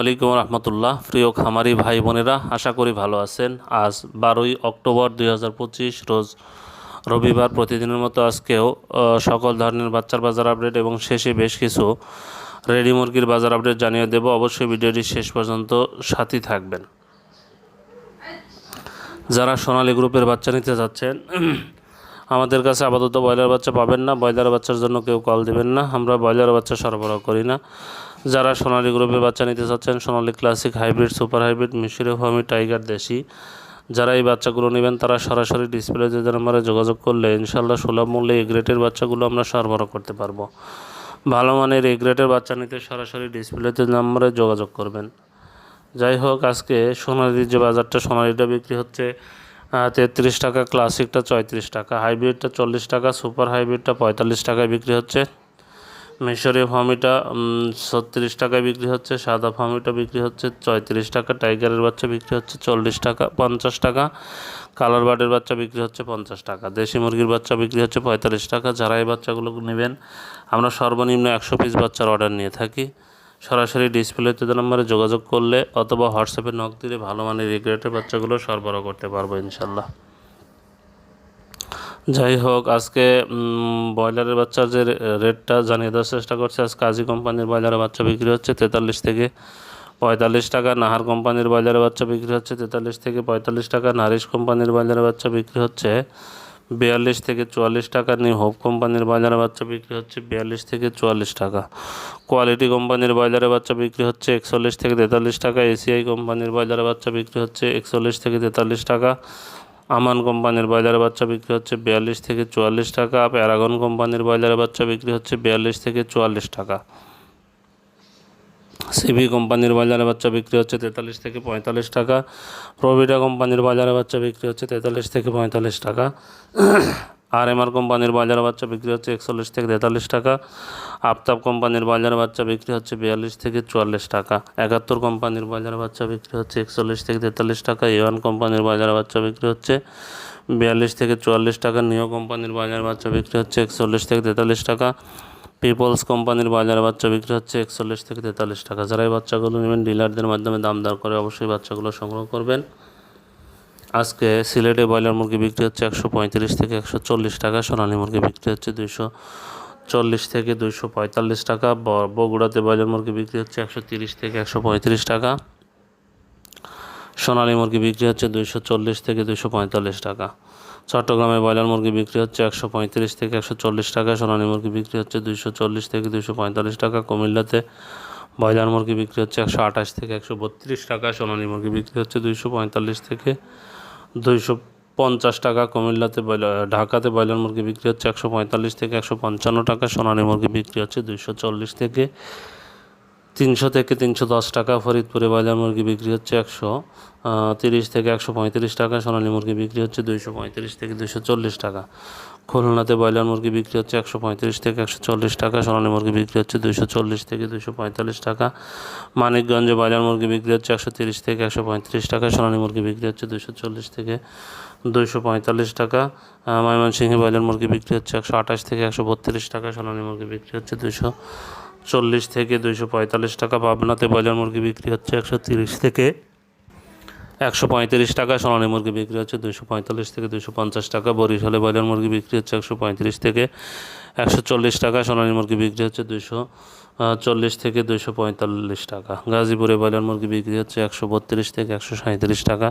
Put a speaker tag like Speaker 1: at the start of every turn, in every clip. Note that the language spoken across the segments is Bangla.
Speaker 1: আলাইকুম রহমতুল্লাহ। প্রিয় খামারি ভাই বোনেরা, আশা করি ভালো আছেন। আজ বারোই অক্টোবর দুই হাজার পঁচিশ, রোজ রবিবার প্রতিদিনের মতো আজকেও সকল ধরনের বাচ্চার বাজার আপডেট এবং শেষে বেশ কিছু রেডি মুরগির বাজার আপডেট জানিয়ে দেব। অবশ্যই ভিডিওটি শেষ পর্যন্ত সাথী থাকবেন। যারা সোনালী গ্রুপের বাচ্চা নিতে যাচ্ছেন আমাদের কাছে আপাতত ব্রয়লার বাচ্চা পাবেন না। ব্রয়লার বাচ্চার জন্য কেউ কল দেবেন না। আমরা ব্রয়লার বাচ্চা সরবরাহ করি না। যারা সোনালী গ্রুপের বাচ্চা নিতে চাচ্ছেন, Sonali classic hybrid, super hybrid মিশরি ফার্মি, টাইগার, দেশি, যারা এই বাচ্চাগুলো নেবেন, তারা সরাসরি ডিসপ্লে যে নাম্বারে যোগাযোগ করলে ইনশাল্লাহ সুলভ মূল্যে এই গ্রেটের বাচ্চাগুলো আমরা সরবরাহ করতে পারব। ভালো মানের এই গ্রেটের বাচ্চা নিতে সরাসরি ডিসপ্লেতে নাম্বারে যোগাযোগ করবেন। যাই হোক, আজকে সোনালির যে বাজারটা, সোনালিটা বিক্রি হচ্ছে তেত্রিশ টাকা, ক্লাসিকটা চৌত্রিশ টাকা, হাইব্রিডটা চল্লিশ টাকা, সুপার হাইব্রিডটা পঁয়তাল্লিশ টাকায় বিক্রি হচ্ছে। মিশরীয় ফার্মিটা ছত্রিশ টাকায় বিক্রি হচ্ছে, সাদা ফার্মিটা বিক্রি হচ্ছে চৌত্রিশ টাকা, টাইগারের বাচ্চা বিক্রি হচ্ছে চল্লিশ টাকা, পঞ্চাশ টাকা, কালার বার্ডের বাচ্চা বিক্রি হচ্ছে পঞ্চাশ টাকা, দেশি মুরগির বাচ্চা বিক্রি হচ্ছে পঁয়তাল্লিশ টাকা, যারা এই বাচ্চাগুলো নেবেন, আমরা সর্বনিম্ন একশো পিস বাচ্চার অর্ডার নিয়ে থাকি। সরাসরি ডিসপ্লেতে নম্বরে যোগাযোগ করলে অথবা হোয়াটসঅ্যাপে নক দিলে ভালো মানের রেগুলেটের বাচ্চাগুলো সরবরাহ করতে পারব ইনশাল্লাহ যাই হোক, আজকে ব্রয়লারের বাচ্চার যে রেটটা জানিয়ে দেওয়ার চেষ্টা করছে আজ কাজী কোম্পানির ব্রয়লারের বাচ্চা বিক্রি হচ্ছে তেতাল্লিশ থেকে পঁয়তাল্লিশ টাকা, নাহার কোম্পানির ব্রয়লারের বাচ্চা বিক্রি হচ্ছে তেতাল্লিশ থেকে পঁয়তাল্লিশ টাকা, নারিশ কোম্পানির ব্রয়লারের বাচ্চা বিক্রি হচ্ছে বিয়াল্লিশ থেকে চুয়াল্লিশ টাকা নিউ হোপ কোম্পানির বাজারে বাচ্চা বিক্রি হচ্ছে বিয়াল্লিশ থেকে চুয়াল্লিশ টাকা। কোয়ালিটি কোম্পানির বাজারে বাচ্চা বিক্রি হচ্ছে একচল্লিশ থেকে তেতাল্লিশ টাকা। এসিআই কোম্পানির ব্রয়লারের বাচ্চা বিক্রি হচ্ছে একচল্লিশ থেকে তেতাল্লিশ টাকা। আমান কোম্পানির বাজারে বাচ্চা বিক্রি হচ্ছে বিয়াল্লিশ থেকে চুয়াল্লিশ টাকা। প্যারাগন কোম্পানির ব্রয়লারের বাচ্চা বিক্রি হচ্ছে বিয়াল্লিশ থেকে চুয়াল্লিশ টাকা। সিভি কোম্পানির বাজারে বাচ্চা বিক্রি হচ্ছে তেতাল্লিশ থেকে পঁয়তাল্লিশ টাকা। প্রভিটা কোম্পানির বাজারে বাচ্চা বিক্রি হচ্ছে তেতাল্লিশ থেকে পঁয়তাল্লিশ টাকা। আর এম আর কোম্পানির বাজারে বাচ্চা বিক্রি হচ্ছে একচল্লিশ থেকে তেতাল্লিশ টাকা। আফতাব কোম্পানির বাজারে বাচ্চা বিক্রি হচ্ছে বিয়াল্লিশ থেকে চুয়াল্লিশ টাকা। একাত্তর কোম্পানির বাজারে বাচ্চা বিক্রি হচ্ছে একচল্লিশ থেকে তেতাল্লিশ টাকা। ইওয়ান কোম্পানির বাজারে বাচ্চা বিক্রি হচ্ছে বিয়াল্লিশ থেকে চুয়াল্লিশ টাকা। নিও কোম্পানির বাজারে বাচ্চা বিক্রি হচ্ছে একচল্লিশ থেকে তেতাল্লিশ টাকা। পিপলস কোম্পানির বাজারে বাচ্চা বিক্রি হচ্ছে একচল্লিশ থেকে তেতাল্লিশ টাকা। যারা এই বাচ্চাগুলো নেবেন, ডিলারদের মাধ্যমে দাম দর করে অবশ্যই বাচ্চাগুলো সংগ্রহ করবেন। আজকে সিলেটে ব্রয়লার মুরগি বিক্রি হচ্ছে একশো পঁয়ত্রিশ থেকে একশো চল্লিশ টাকা, সোনালী মুরগি বিক্রি হচ্ছে দুইশো চল্লিশ থেকে দুইশো পঁয়তাল্লিশ টাকা বগুড়াতে ব্রয়লার মুরগি বিক্রি হচ্ছে একশো তিরিশ থেকে একশো পঁয়ত্রিশ টাকা, সোনালী মুরগি বিক্রি হচ্ছে দুইশো চল্লিশ থেকে দুইশো পঁয়তাল্লিশ টাকা। চট্টগ্রামে ব্রয়লার মুরগি বিক্রি হচ্ছে একশো পঁয়ত্রিশ থেকে একশো চল্লিশ টাকা, সোনালী মুরগি বিক্রি হচ্ছে দুইশো চল্লিশ থেকে দুইশো পঁয়তাল্লিশ টাকা, কুমিল্লাতে ব্রয়লার মুরগি বিক্রি হচ্ছে একশো আঠাশ থেকে একশো বত্রিশ টাকা, সোনালী মুরগি বিক্রি হচ্ছে দুইশো পঁয়তাল্লিশ থেকে দুইশো পঞ্চাশ টাকা, কুমিল্লাতে ব্রয়লার ঢাকাতে ব্রয়লার মুরগি বিক্রি হচ্ছে একশো পঁয়তাল্লিশ থেকে একশো পঞ্চান্ন টাকা, সোনালী মুরগি বিক্রি হচ্ছে দুইশো চল্লিশ থেকে তিনশো থেকে তিনশো দশ টাকা ফরিদপুরে ব্রয়লার মুরগি বিক্রি হচ্ছে একশো তিরিশ থেকে একশো পঁয়ত্রিশ টাকা, সোনালী মুরগি বিক্রি হচ্ছে দুইশো পঁয়ত্রিশ থেকে দুইশো চল্লিশ টাকা। খুলনাতে ব্রয়লার মুরগি বিক্রি হচ্ছে একশো পঁয়ত্রিশ থেকে একশো চল্লিশ টাকা, সোনালী মুরগি বিক্রি হচ্ছে দুইশো চল্লিশ থেকে দুইশো পঁয়তাল্লিশ টাকা। মানিকগঞ্জে ব্রয়লার মুরগি বিক্রি হচ্ছে একশো তিরিশ থেকে একশো পঁয়ত্রিশ টাকা, সোনালী মুরগি বিক্রি হচ্ছে দুইশো চল্লিশ থেকে দুইশো পঁয়তাল্লিশ টাকা। ময়মনসিংহে ব্রয়লার মুরগি বিক্রি হচ্ছে একশো আঠাশ থেকে একশো বত্রিশ টাকা, সোনালী মুরগি বিক্রি হচ্ছে দুইশো চল্লিশ থেকে দুইশো পঁয়তাল্লিশ টাকা পাবনাতে ব্রয়লার মুরগি বিক্রি হচ্ছে একশো তিরিশ থেকে একশো পঁয়ত্রিশ টাকা, সোনালী মুরগি বিক্রি হচ্ছে দুশো পঁয়তাল্লিশ থেকে দুশো পঞ্চাশ টাকা, বরিশালে ব্রয়লার মুরগি বিক্রি হচ্ছে একশো পঁয়ত্রিশ থেকে একশো চল্লিশ টাকা, সোনালী মুরগি বিক্রি হচ্ছে দুশো চল্লিশ থেকে দুশো পঁয়তাল্লিশ টাকা। গাজীপুরে ব্রয়লার মুরগি বিক্রি হচ্ছে একশো বত্রিশ থেকে একশো সাঁত্রিশ টাকা।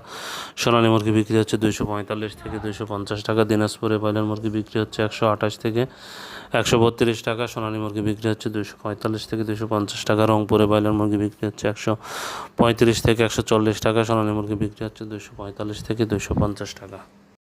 Speaker 1: সোনালী মুরগি বিক্রি হচ্ছে দুশো পঁয়তাল্লিশ থেকে দুশো পঞ্চাশ টাকা। দিনাজপুরে ব্রয়লার মুরগি বিক্রি হচ্ছে একশো আঠাশ থেকে একশো বত্রিশ টাকা। সোনালী মুরগি বিক্রি হচ্ছে দুশো পঁয়তাল্লিশ থেকে দুশো পঞ্চাশ টাকা। রংপুরে ব্রয়লার মুরগি বিক্রি হচ্ছে একশো পঁয়ত্রিশ থেকে একশো চল্লিশ টাকা। সোনালী মুরগি বিক্রি হচ্ছে দুশো পঁয়তাল্লিশ থেকে দুশো পঞ্চাশ টাকা।